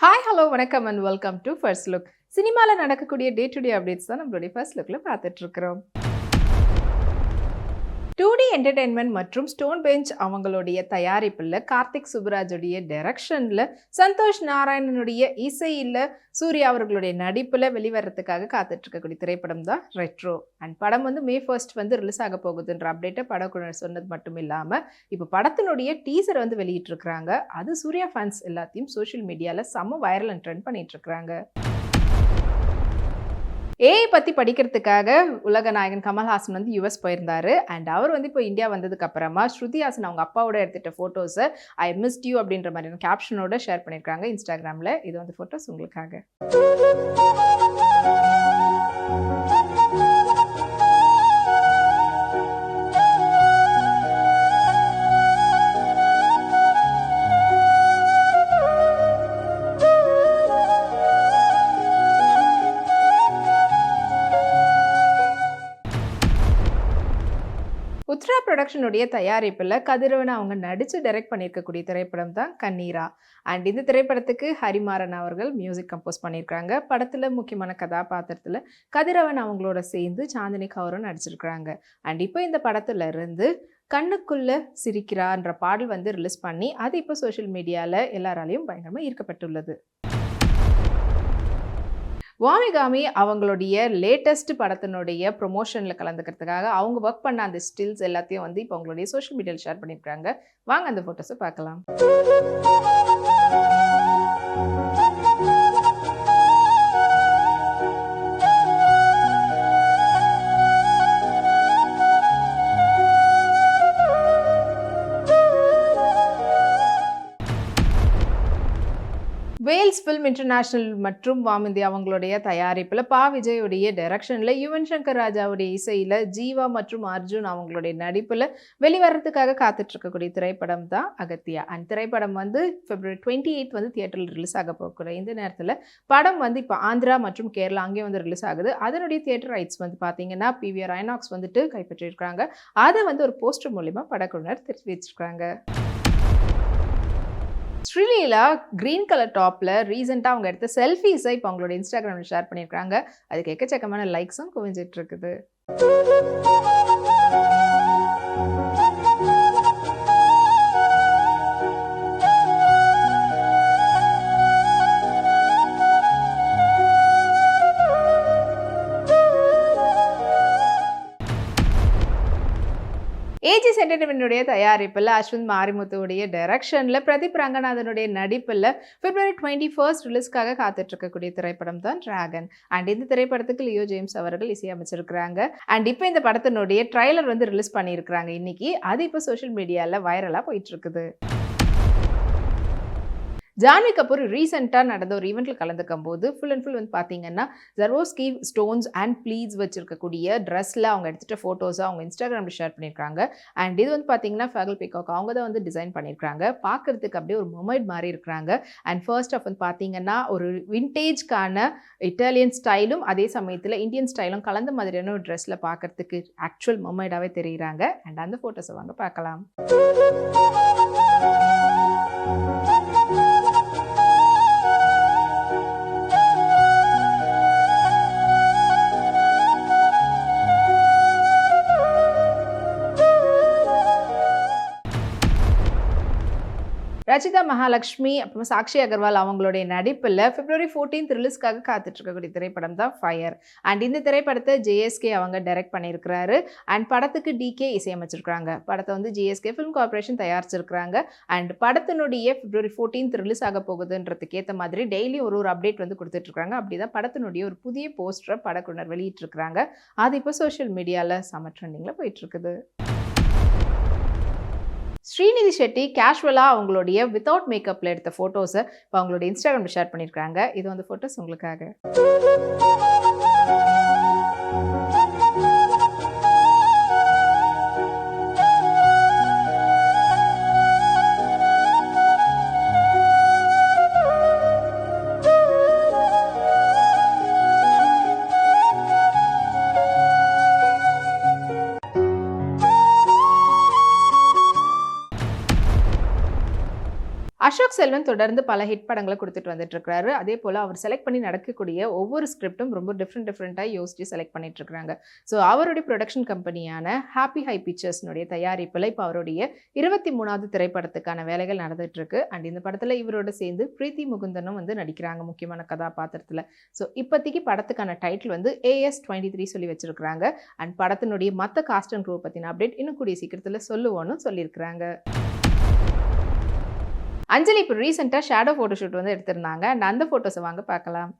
Hi hello வணக்கம் and welcome to first look சினிமாவில் நடக்கக்கூடிய டே டு டே அப்டேட்ஸ் தான் நம்மளுடைய ஃபர்ஸ்ட் லுக்கில் பார்த்துட்ருக்குறோம் டூ டி என்டர்டெயின்மெண்ட் மற்றும் ஸ்டோன் பெஞ்ச் அவங்களுடைய தயாரிப்பில் கார்த்திக் சுப்ராஜுடைய டைரக்ஷனில் சந்தோஷ் நாராயணனுடைய இசையில் சூர்யா அவர்களுடைய நடிப்பில் வெளிவரத்துக்காக காத்துட்ருக்கக்கூடிய திரைப்படம் தான் ரெட்ரோ அண்ட் படம் வந்து மே ஃபர்ஸ்ட் வந்து ரிலீஸ் ஆக போகுதுன்ற அப்டேட்டை படக்குழுவினர் சொன்னது மட்டும் இல்லாமல் இப்போ படத்தினுடைய டீசர் வந்து வெளியிட்டிருக்கிறாங்க. அது சூர்யா ஃபேன்ஸ் எல்லாத்தையும் சோஷியல் மீடியாவில் செம்ம வைரல் அண்ட் ட்ரெண்ட் பண்ணிகிட்ருக்கிறாங்க ஏஐ பற்றி படிக்கிறதுக்காக உலக நாயகன் கமல்ஹாசன் வந்து யுஎஸ் போயிருந்தாரு. அண்ட் அவர் வந்து இப்போ இந்தியா வந்ததுக்கு அப்புறமா ஸ்ருதி ஹாசன் அவங்க அப்பாவோட எடுத்துகிட்ட ஃபோட்டோஸை ஐ மிஸ்ட் யூ அப்படின்ற மாதிரியான கேப்ஷனோட ஷேர் பண்ணியிருக்காங்க இன்ஸ்டாகிராமில் இது வந்து ஃபோட்டோஸ் உங்களுக்காக. உத்ரா ப்ரொடக்ஷனுடைய தயாரிப்பில் கதிரவன் அவங்க நடித்து டைரக்ட் பண்ணியிருக்கக்கூடிய திரைப்படம் தான் கண்ணீரா. அண்ட் இந்த திரைப்படத்துக்கு ஹரிமாறன் அவர்கள் மியூசிக் கம்போஸ் பண்ணியிருக்காங்க படத்தில் முக்கியமான கதாபாத்திரத்தில் கதிரவன் அவங்களோட சேர்ந்து சாந்தினி கௌரும் நடிச்சிருக்கிறாங்க. அண்ட் இப்போ இந்த படத்துல இருந்து கண்ணுக்குள்ள சிரிக்கிறான்ற பாடல் வந்து ரிலீஸ் பண்ணி அது இப்போ சோஷியல் மீடியாவில் எல்லாராலையும் பயங்கரமாக ஈர்க்கப்பட்டுள்ளது. வாமிகாமி அவங்களுடைய லேட்டஸ்ட் படத்தினுடைய ப்ரொமோஷனில் கலந்துக்கிறதுக்காக அவங்க ஒர்க் பண்ண அந்த ஸ்டில்ஸ் எல்லாத்தையும் வந்து இப்போ அவங்களுடைய சோஷியல் மீடியாவில் ஷேர் பண்ணியிருக்காங்க. வாங்க அந்த ஃபோட்டோஸை பார்க்கலாம். ஃபில்ம் இன்டர்நேஷனல் மற்றும் வாமிந்தி அவங்களுடைய தயாரிப்பில் பா விஜயுடைய டைரக்ஷனில் யுவன் சங்கர் ராஜாவுடைய இசையில் ஜீவா மற்றும் அர்ஜுன் அவங்களுடைய நடிப்பில் வெளிவரத்துக்காக காத்துட்ருக்கக்கூடிய திரைப்படம் தான் அகத்தியா. அண்ட் திரைப்படம் வந்து பிப்ரவரி டுவெண்ட்டி எயிட் வந்து தியேட்டரில் ரிலீஸ் ஆக போகக்கூடிய இந்த நேரத்தில் படம் வந்து இப்போ ஆந்திரா மற்றும் கேரளா அங்கேயும் வந்து ரிலீஸ் ஆகுது. அதனுடைய தியேட்டர் ரைட்ஸ் வந்து பார்த்தீங்கன்னா பிவிஆர் ஐநாக்ஸ் வந்துட்டு கைப்பற்றியிருக்கிறாங்க அதை வந்து ஒரு போஸ்டர் மூலிமா படக்குழுவினர் தெரிவிச்சிருக்காங்க ஸ்ரீலீலா க்ரீன் கலர் டாப்பில் ரீசெண்டாக அவங்க எடுத்த செல்ஃபீஸை இப்போ அவங்களோட இன்ஸ்டாகிராமில் ஷேர் பண்ணியிருக்காங்க. அதுக்கு எக்கச்சக்கமான லைக்ஸும் குவிஞ்சிட்டு இருக்குது. ஏஜிஸ் என்டர்டைன்மெண்ட்டுடைய தயாரிப்பில் அஸ்வின் மாரிமுத்துவுடைய டைரக்ஷனில் பிரதீப் ரங்கநாதனுடைய நடிப்பில் பிப்ரவரி டுவெண்ட்டி ஃபர்ஸ்ட் ரிலீஸ்க்காக காத்துட்ருக்கக்கூடிய திரைப்படம் தான் டிராகன் அண்ட் இந்த திரைப்படத்துக்கு லியோ ஜேம்ஸ் அவர்கள் இசையமைச்சிருக்கிறாங்க. அண்ட் இப்போ இந்த படத்தினுடைய ட்ரைலர் வந்து ரிலீஸ் பண்ணியிருக்கிறாங்க. இன்னைக்கு அது இப்போ சோஷியல் மீடியாவில் வைரலாக போயிட்டுருக்குது ஜான்வி கபூர் ரீசெண்டாக நடந்த ஒரு ஈவெண்ட்டில் கலந்துக்கும் போது ஃபுல் அண்ட் ஃபுல் வந்து பார்த்தீங்கன்னா ஜரோஸ்கி ஸ்டோன்ஸ் அண்ட் ப்ளீஸ் வச்சிருக்கக்கூடிய ட்ரெஸ்ஸில் அவங்க எடுத்துகிட்ட ஃபோட்டோஸை அவங்க இன்ஸ்டாகிராமில் ஷேர் பண்ணியிருக்காங்க அண்ட் இது வந்து பார்த்தீங்கன்னா ஃபேகல் பிகாக் அவங்க தான் வந்து டிசைன் பண்ணியிருக்காங்க பார்க்குறதுக்கு அப்படியே ஒரு மொமைட் மாதிரி இருக்கிறாங்க. அண்ட் ஃபர்ஸ்ட் ஆஃப் வந்து பார்த்தீங்கன்னா ஒரு விண்டேஜ்க்கான இட்டாலியன் ஸ்டைலும் அதே சமயத்தில் இந்தியன் ஸ்டைலும் கலந்த மாதிரியான ஒரு ட்ரெஸ்ஸில் பார்க்குறதுக்கு ஆக்சுவல் மொமைடாகவே தெரிகிறாங்க அண்ட் அந்த ஃபோட்டோஸை வாங்க பார்க்கலாம் ரச்சிதா மகாலட்சுமி அப்புறம் சாக்ஷி அகர்வால் அவங்களுடைய நடிப்பில் பிப்ரவரி ஃபோர்டீன்த் ரிலீஸ்க்காக காத்துட்டு இருக்கக்கூடிய திரைப்படம் தான் ஃபயர் அண்ட் இந்த திரைப்படத்தை ஜேஎஸ்கே அவங்க டைரக்ட் பண்ணியிருக்கிறாரு அண்ட் படத்துக்கு டிகே இசையமைச்சிருக்கிறாங்க. படத்தை வந்து ஜிஎஸ்கே ஃபிலிம் கார்பரேஷன் தயாரிச்சிருக்கிறாங்க. அண்ட் படத்தினுடைய பிப்ரவரி ஃபோர்டீன்த் ரிலீஸ் ஆக போகுதுன்றதுக்கு ஏற்ற மாதிரி டெய்லி ஒரு ஒரு அப்டேட் வந்து கொடுத்துட்ருக்காங்க. அப்படி தான் படத்தினுடைய ஒரு புதிய போஸ்டரை படக்குனர் வெளியிட்டிருக்கிறாங்க. அது இப்போ சோஷியல் மீடியாவில் சம ட்ரெண்டிங்கில் போயிட்டுருக்குது ஸ்ரீநிதி ஷெட்டி கேஷுவலாக அவங்களுடைய வித்தவுட் மேக்கப்பில் எடுத்த ஃபோட்டோஸை இப்போ அவங்களோட இன்ஸ்டாகிராமில் ஷேர் பண்ணியிருக்காங்க இது வந்து ஃபோட்டோஸ் உங்களுக்காக. செல்வன் தொடர்ந்து பல ஹிட் படங்களை கொடுத்துட்டு வந்துட்டு இருக்காரு அதே போல் அவர் செலக்ட் பண்ணி நடக்கக்கூடிய ஒவ்வொரு ஸ்கிரிப்டும் ரொம்ப டிஃப்ரெண்ட் டிஃப்ரெண்ட்டாக யோசிச்சு செலக்ட் பண்ணிட்டு இருக்காங்க ஸோ அவருடைய ப்ரொடக்ஷன் கம்பெனியான ஹாப்பி ஹை பிக்சர்ஸ்னுடைய தயாரிப்பில் இப்போ அவருடைய இருபத்தி மூணாவது திரைப்படத்துக்கான வேலைகள் நடந்துட்டு இருக்கு அண்ட் இந்த படத்தில் இவரோட சேர்ந்து பிரீத்தி முகுந்தனும் வந்து நடிக்கிறாங்க முக்கியமான கதாபாத்திரத்தில். ஸோ இப்போதைக்கு படத்துக்கான டைட்டில் வந்து ஏஎஸ் டுவெண்ட்டி த்ரீ சொல்லி வச்சுருக்காங்க அண்ட் படத்தினுடைய மற்ற காஸ்ட் அண்ட் குரூப் பற்றின அப்டேட் இன்னும் கூடிய சீக்கிரத்தில் சொல்லுவோன்னு சொல்லியிருக்கிறாங்க. அஞ்சலி இப்போ ரீசெண்டாக ஷேடோ ஃபோட்டோஷூட் வந்து எடுத்திருந்தாங்க. நான் அந்த ஃபோட்டோஸை வாங்க பார்க்கலாம்.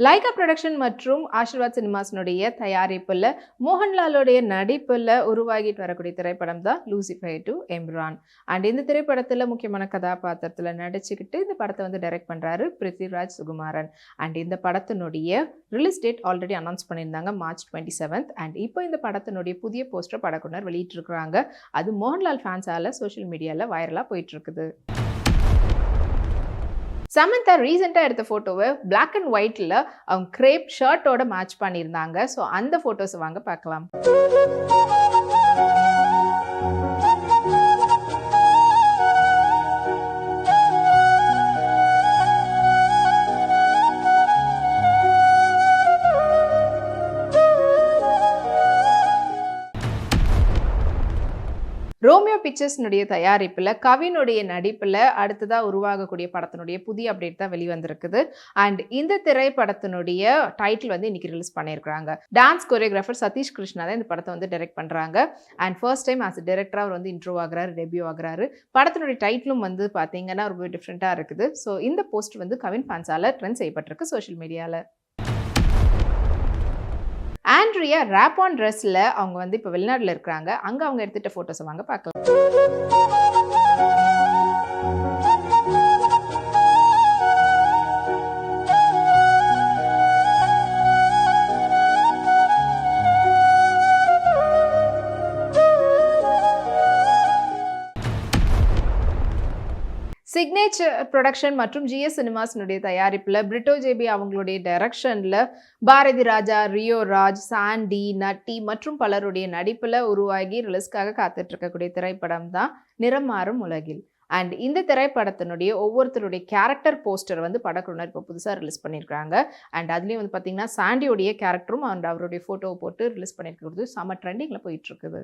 லைகா ப்ரொடக்ஷன் மற்றும் ஆஷிர்வாத் சினிமாஸினுடைய தயாரிப்பில் மோகன்லாலுடைய நடிப்பில் உருவாகிட்டு வரக்கூடிய திரைப்படம் தான் லூசிஃபை டு எம்ரான் அண்ட் இந்த திரைப்படத்தில் முக்கியமான கதாபாத்திரத்தில் நடிச்சுக்கிட்டு இந்த படத்தை வந்து டைரக்ட் பண்ணுறாரு பிருத்திவிராஜ் சுகுமாரன் அண்ட் இந்த படத்தினுடைய ரிலீஸ் டேட் ஆல்ரெடி அனௌன்ஸ் பண்ணியிருந்தாங்க மார்ச் டுவெண்ட்டி செவன்த் அண்ட் இப்போ இந்த படத்தினுடைய புதிய போஸ்டர் படக்குனர் வெளியிட்டிருக்கிறாங்க. அது மோகன்லால் ஃபேன்ஸால் சோஷியல் மீடியாவில் வைரலாக போயிட்டுருக்குது. சமந்தா ரீசெண்டாக எடுத்த ஃபோட்டோவை பிளாக் அண்ட் ஒயிட்டில் அவங்க கிரேப் ஷர்ட்டோட மேட்ச் பண்ணியிருந்தாங்க. ஸோ அந்த ஃபோட்டோஸ் வாங்க பார்க்கலாம். ரோமியோ பிக்சர்ஸ்னுடைய தயாரிப்பில் கவினுடைய நடிப்பில் அடுத்ததாக உருவாகக்கூடிய படத்தினுடைய புதிய அப்டேட் தான் வெளிவந்திருக்குது. அண்ட் இந்த திரைப்படத்தினுடைய டைட்டில் வந்து இன்னைக்கு ரிலீஸ் பண்ணியிருக்கிறாங்க. டான்ஸ் கொரியோகிராஃபர் சதீஷ் கிருஷ்ணா தான் இந்த படத்தை வந்து டைரக்ட் பண்ணுறாங்க and first time as director அவர் வந்து இன்ட்ரோ ஆகிறாரு டெபியூ ஆகிறாரு. படத்தினுடைய டைட்டிலும் வந்து பார்த்தீங்கன்னா ரொம்ப டிஃப்ரெண்ட்டாக இருக்குது. ஸோ இந்த போஸ்ட் வந்து கவின் ஃபேன்ஸால் ட்ரெண்ட் செய்யப்பட்டிருக்கு சோஷியல் மீடியாவில் ஆண்ட்ரியா ரேப் ஆன் ட்ரெஸ்ஸில் அவங்க வந்து இப்போ வெளிநாட்டில் இருக்கிறாங்க. அங்கே அவங்க எடுத்துகிட்ட ஃபோட்டோஸை வாங்க பார்க்கலாம். சிக்னேச்சர் ப்ரொடக்ஷன் மற்றும் ஜிஎஸ் சினிமாஸினுடைய தயாரிப்பில் பிரிட்டோ ஜேபி அவங்களுடைய டைரக்ஷனில் பாரதி ராஜா ரியோ ராஜ் சாண்டி நட்டி மற்றும் பலருடைய நடிப்பில் உருவாகி ரிலீஸ்க்காக காத்துட்டு இருக்கக்கூடிய திரைப்படம் தான் நிறம் மாறும் உலகில். அண்ட் இந்த திரைப்படத்தினுடைய ஒவ்வொருத்தருடைய கேரக்டர் போஸ்டர் வந்து படக்குழுனர் இப்போ புதுசாக ரிலீஸ் பண்ணியிருக்காங்க அண்ட் அதுலேயும் வந்து பார்த்தீங்கன்னா சாண்டியோடைய கேரக்டரும் அண்ட் அவருடைய ஃபோட்டோவை போட்டு ரிலீஸ் பண்ணியிருக்கிறது. செம ட்ரெண்டிங்கில் போயிட்டு இருக்குது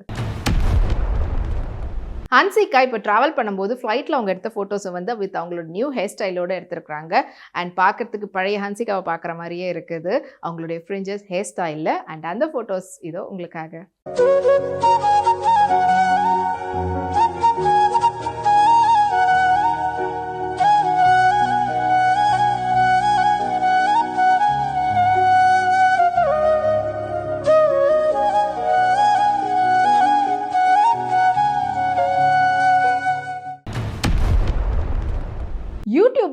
ஹன்சிகா இப்போ ட்ராவல் பண்ணும்போது ஃப்ளைட்டில் அவங்க எடுத்த ஃபோட்டோஸை வந்து வித் அவங்களோட நியூ ஹேர் ஸ்டைலோடு எடுத்திருக்கிறாங்க. அண்ட் பார்க்குறதுக்கு பழைய ஹன்சிகாவை பார்க்குற மாதிரியே இருக்குது. அவங்களுடைய ஃப்ரிஞ்சஸ் ஹேர் ஸ்டைலில் அண்ட் அந்த ஃபோட்டோஸ் இதோ உங்களுக்காக.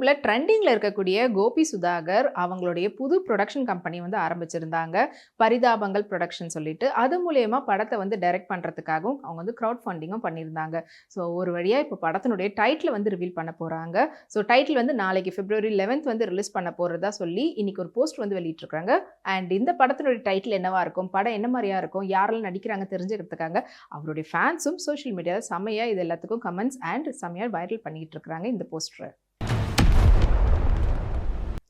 யூடியூப்பில் ட்ரெண்டிங்கில் இருக்கக்கூடிய கோபி சுதாகர் அவங்களுடைய புது ப்ரொடக்ஷன் கம்பெனி வந்து ஆரம்பிச்சிருந்தாங்க. பரிதாபங்கள் ப்ரொடக்ஷன் சொல்லிட்டு. அது மூலயமா படத்தை வந்து டைரக்ட் பண்ணுறதுக்காகவும் அவங்க வந்து க்ரௌட் ஃபண்டிங்கும் பண்ணியிருந்தாங்க. ஸோ ஒரு வழியாக இப்போ படத்தினுடைய டைட்டில் வந்து ரிவீல் பண்ண போகிறாங்க ஸோ டைட்டில் வந்து நாளைக்கு பிப்ரவரி லெவன்த் வந்து ரிலீஸ் பண்ண போகிறதா சொல்லி இன்றைக்கி ஒரு போஸ்ட் வந்து வெளியிட்டிருக்காங்க. அண்ட் இந்த படத்தினுடைய டைட்டில் என்னவா இருக்கும்? படம் என்ன மாதிரியா இருக்கும்? யாரெல்லாம் நடிக்கிறாங்க தெரிஞ்சுக்கிறதுக்காக அவருடைய ஃபேன்ஸும் சோஷியல் மீடியாவில் செம்மையாக இது எல்லாத்துக்கும் கமெண்ட்ஸ் அண்ட் செம்மையாக வைரல் பண்ணிக்கிட்டு இருக்கிறாங்க இந்த போஸ்டரை